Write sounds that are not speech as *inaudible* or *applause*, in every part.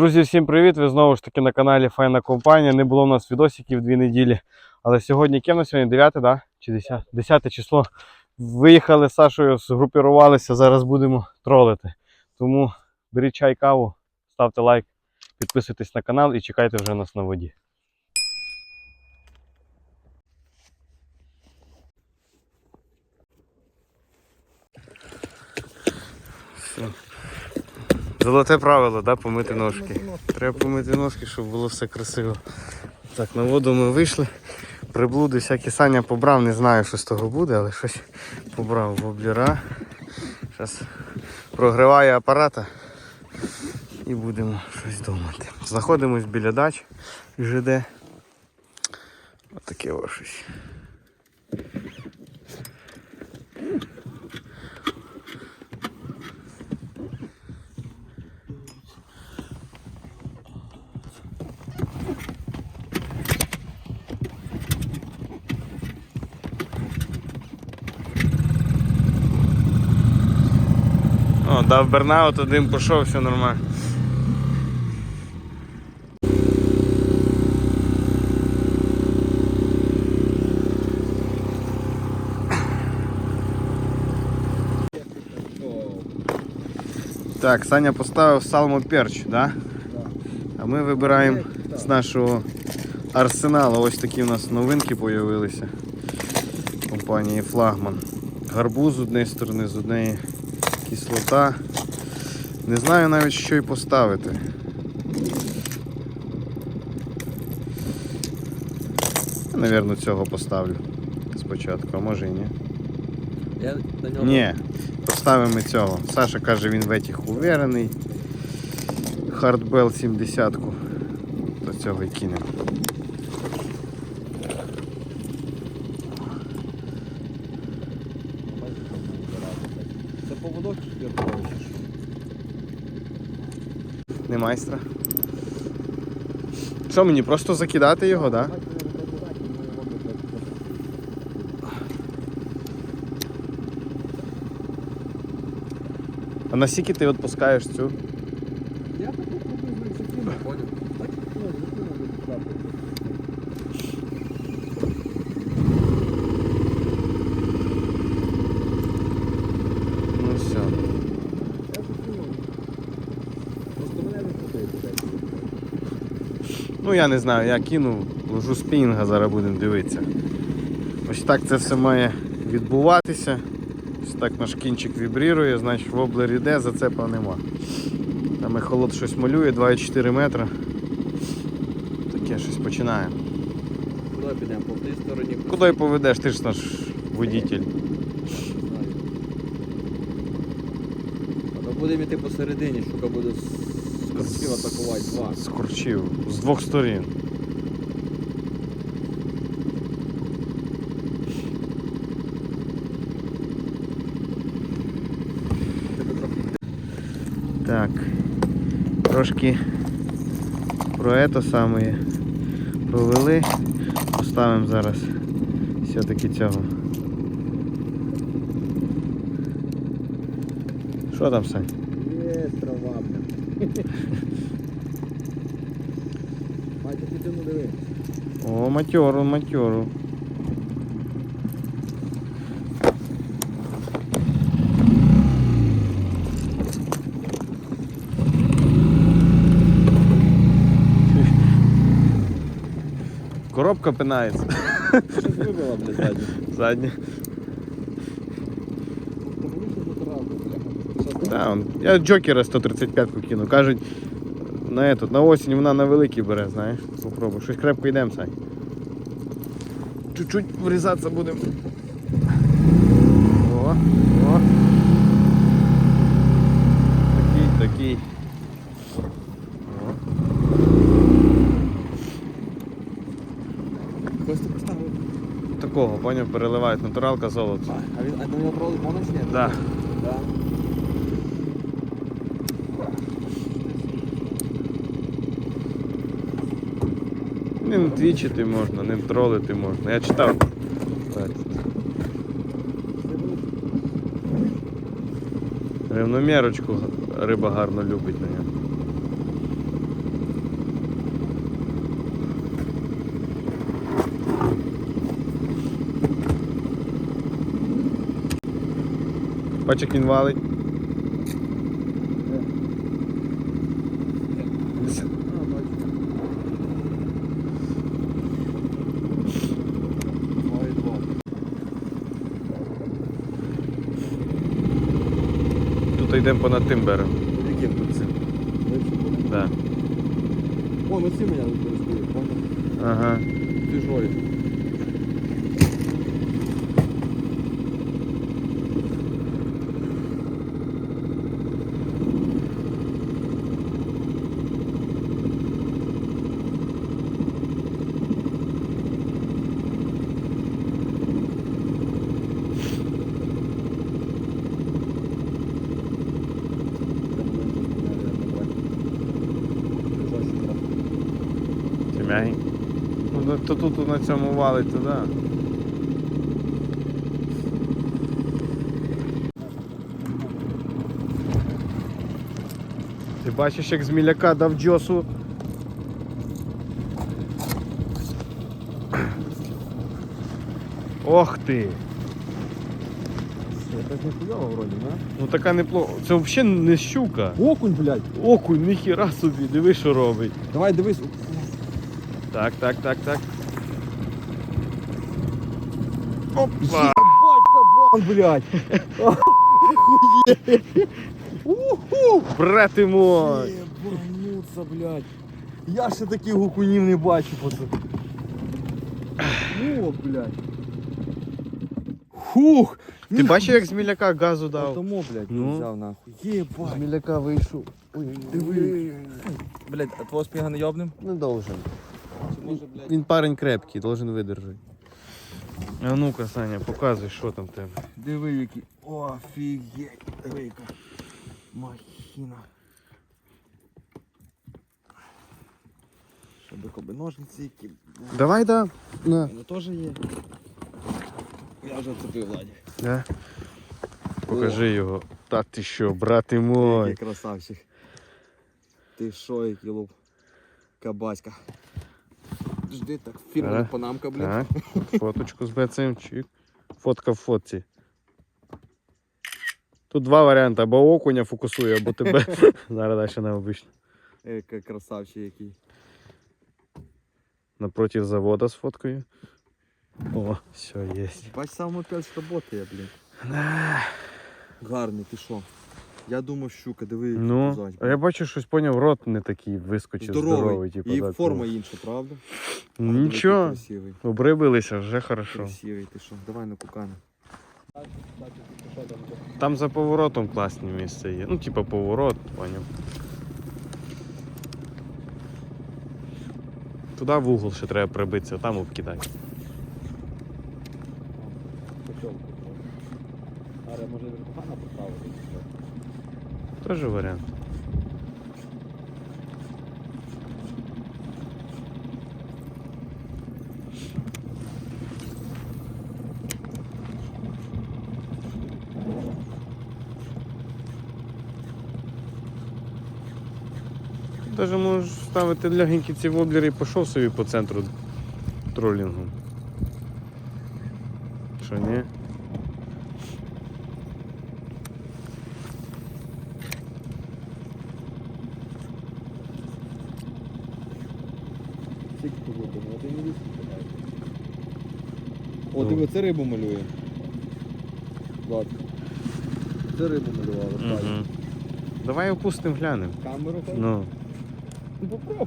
Друзі, всім привіт! Ви знову ж таки на каналі Файна компанія. Не було у нас відосиків дві неділі. Але сьогодні яке в нас сьогодні? 9, да? Чи 10? 10 число. Виїхали з Сашою, згрупірувалися, зараз будемо тролити. Тому беріть чай, каву, ставте лайк, підписуйтесь на канал і чекайте вже нас на воді. Все. Золоте правило, да, помити ножки. Треба помити ножки, щоб було все красиво. Так, на воду ми вийшли. Приблуди всякі Саня побрав, не знаю, що з того буде, але щось побрав воблера. Зараз прогріває апарата і будемо щось думати. Знаходимось біля дач ЖД. Отаке ось щось. О, дав бернаут, один пішов, все нормально. Так, Саня поставив салмо перч, да? А ми вибираємо з нашого арсеналу. Ось такі у нас новинки з'явилися. Компанії Флагман. Гарбуз з однієї сторони, з однієї кислота. Не знаю навіть що й поставити. Я, Навірно, цього поставлю спочатку, а може і ні. Я до нього Ні, поставимо цього. Саша каже, він в етіх уверений. Хардбел 70-ку, До цього і кинемо. Це поводок чи віртовий? Не майстра. Що мені просто закидати його, так? Да? А наскільки ти відпускаєш цю? Я так приблизно не ходив. Так. Ну все. Я закинув. Просто мене не крутить. Ну я не знаю, я кину, ложу спінінга, зараз будемо дивитися. Ось так це все має відбуватися. Ось так наш кінчик вібрірує, значить воблер іде, зацепа нема. Там ехолот щось малює, 2,4 метра. Таке щось починаємо. Куди підемо? По тій стороні? Куди поведеш, ти ж наш водитель. Будемо йти посередині, щука буде корчів атакувати два. З корчів, з двох сторін. Так. Трошки про ето саме провели. Поставимо зараз все-таки цього. Що там, Сань? Є трава, бля. Бачу, ну диви. О, матеру, матеру. Коробка пинається. Щось вибила. Задня. Повернувся до травми, бля. Що ти? Да, он, я Джокера 135 кину. Кажуть, на, этот, на осінь вона на великий бере, знаєш. Попробуй. Щось крепко йдемо, Сань. Чуть-чуть врізатися будемо. О, о. Такий, такий. Такого, поняв, переливають натуралка золото. А, він, а на тролить можна чи ні? Да. Да. Ним твічити можна, ним тролити можна. Я читав. Рівномірочку риба гарно любить на нього. Бачик він валить. Йдемо понад тим берегом. Яким тут цим? Да. О, ми ці мене використовуємо, понял? Ага. Тяжолі. Це м'ягенький. То тут на цьому валить, то да. Ти бачиш, як з міляка дав джосу. Ох ти! Так не хуйово вроді, да? Ну така неплохо. Це взагалі не щука. Окунь, блядь. Окунь, ніхіра собі, диви, що робить. Давай, дивись. Так, так, так, так. Опа! кабан, блядь. Уху! Брати мой! Ебануться, блядь. Я ще таких окунів не бачу, пацан. О, блядь. Хух! Ти бачив, як з міляка газу дав? Тому, блядь, Ну. взяв нахуй. Єбать. міляка вийшов. Ой, Диви. Блядь, а твого спіга не йобнем? Не должен. Він парень крепкий, должен видержати. А ну-ка, Саня, показуй, що там в тебе. Диви, які. Офігеть. Диви, яка. Махіна. Щоб коби ножниці які. Давай, да. На. Ну теж є. Я вже вцепив, Владі. Да. Покажи його. Та ти що, брати мой. Який красавчик. Ти що, який луп? Кабаська. Жди так, фірмова Ага. панамка, блін. Так, фоточку з бецем, чик. Фотка в фотці. Тут два варіанти, або окуня фокусує, або тебе. *laughs* Зараз далі на обично. Який красавчик який. Напротив завода з фоткою. О, все, є. Бач, сам опять работає, блін. Гарний, ти що? Я думав, щука, диви, Ну, а я бачу, щось поняв, рот не такий вискочив здоровий, Здоровий. типу, І так, форма ну. інша, правда? Ну, Диви, Нічого, який Красивий. обрибилися, вже хорошо. Красивий, ти що? Давай на кукана. Там за поворотом класні місця є. Ну, типа поворот, поняв. Туди в угол ще треба прибитися, там обкидати. Аре, може кукана поставити? Теж варіант. Даже можеш ставити легенькі ці воблери і пішов собі по центру тролінгу. Що ні? О, диви, це рибу малює. Влад. Це рибу малювала, правильно. Давай опустимо, глянемо. Камеру хай? Ну. Ну, попробуй.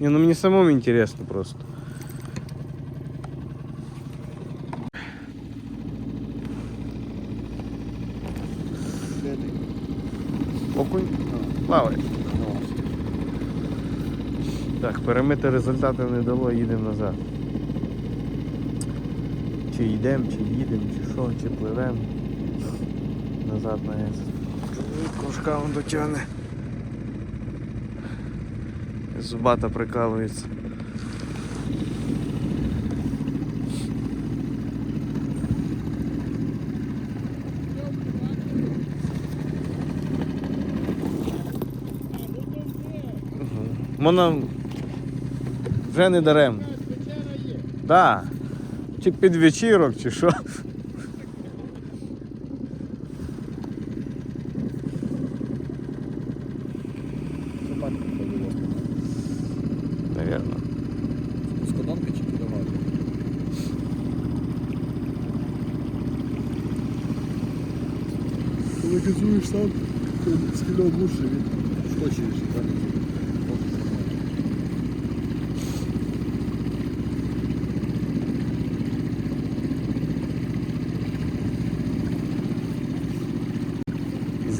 Не, ну мне самому интересно просто. Окунь плаває. ну. Так, перемити результати не дало, їдемо назад. Чи йдемо, чи їдемо, чи що, чи пливемо. Назад на ЕС. Кружка он дотягне. Зубата прикалується. Воно вже не дарем. Да, Чи під вечірок, чи що. Навірно. Скодонка чи подавати? Коли газуєш сам, то скидав лучше від скочиш, так?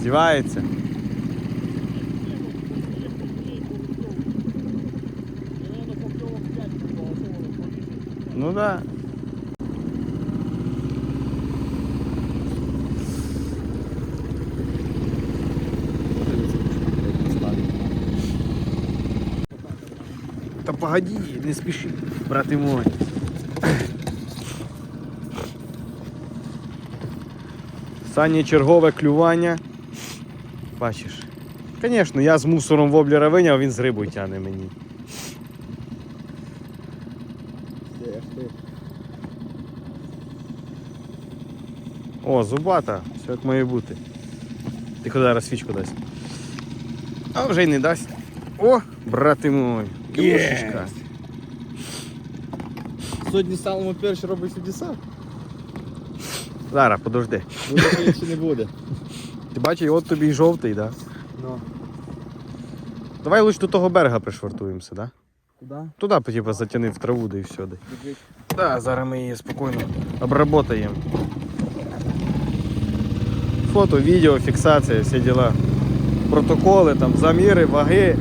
Здівається. Ну да. Та погоди, не спіши, брати мой. Сані чергове клювання. Бачиш. Звісно, я з мусором воблера виняв, він з рибою тягне мені. О, зубата, все як має бути. Ти куди зараз свічку дасть? А вже й не дасть. О, брати мой. Кілошечка. Сьогодні ставимо перші робить чудеса. Зараз, подожди. Буде ще не буде. Ти бачиш, от тобі й жовтий, да? Ну. Давай лучше до того берега пришвартуємося, да? Куди? Туди, типу, затяни в траву, да і все. Да. Да, зараз ми її спокійно обработаємо. Фото, відео, фіксація, всі діла. Протоколи, там, заміри, ваги.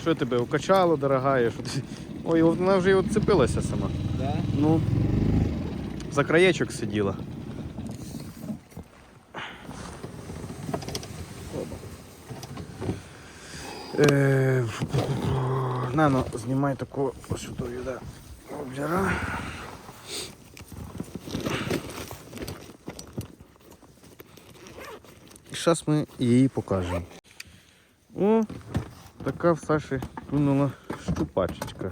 Що тебе укачало, дорогая? Що ти... Ой, вона вже й відцепилася сама. Да? Ну, за краєчок сиділа. Е, Нано, знімай таку сюди, да. Облера. І зараз ми її покажемо. О, така в Саші клюнула щупачечка.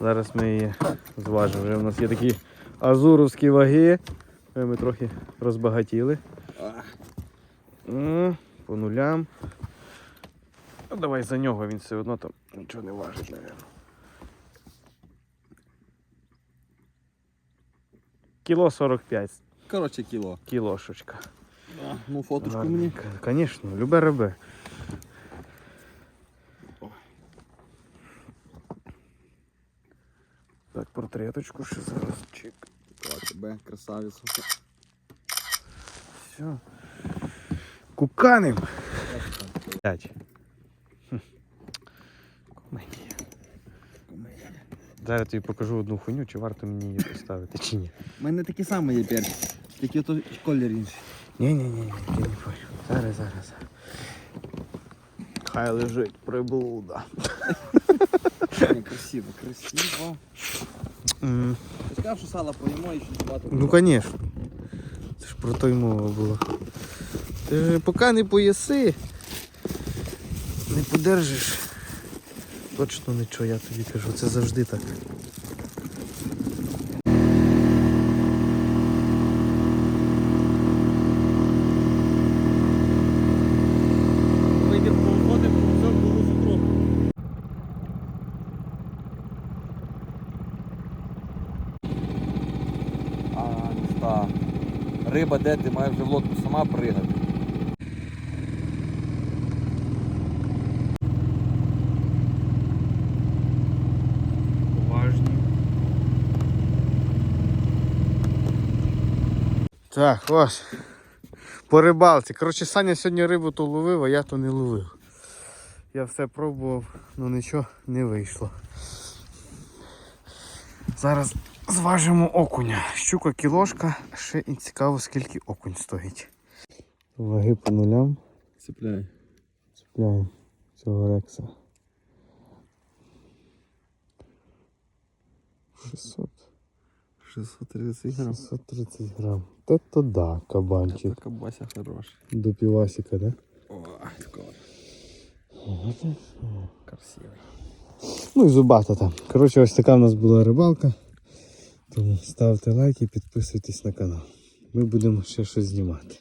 Зараз ми її зважимо. Вже у нас є такі азуровські ваги. Ми трохи розбагатіли. По нулям. Ну, давай за нього він все одно там нічого не важить, мабуть. Кіло 45. Коротше, кіло. Кілошечка. Ну, фоточку Гарненько. мені. Звісно, любе ребе. Так, портреточку ще зараз. Чик. Тебе, красавиця. Все. Куканим. П'ять. Хм. Комедія. Зараз тобі покажу одну хуйню, чи варто мені її поставити, чи ні. У мене такі самі є перші. Тільки ото колір інший. Ні, ні, ні, ні, я не понял. Зараз, зараз. Хай лежить приблуда. Красиво, красиво. Сказав, що сало поїмо і ще багато. Ну, звісно. Це ж про то й мова була. Ти ж поки не поїси, не подержиш. Точно нічого, я тобі кажу, це завжди так. Вийдемо походимо, все було сутро. А, ну та. Риба де ти маєш вже в лодку сама пригати. Уважні. Так, ось. По рибалці. Коротше, Саня сьогодні рибу то ловив, а я то не ловив. Я все пробував, але нічого не вийшло. Зараз зважимо окуня. Щука кілошка, ще і цікаво, скільки окунь стоїть. Ваги по нулям. Цепляй. Цепляємо цього рекса. 600. 630 грам. 630 грам. Та то да, кабанчик. Така бася хороша. До півасика, да? О, такого. Красивий. Ну і зубата там. Коротше, ось така в нас була рибалка. Тому ставте лайки, підписуйтесь на канал. Ми будемо ще щось знімати.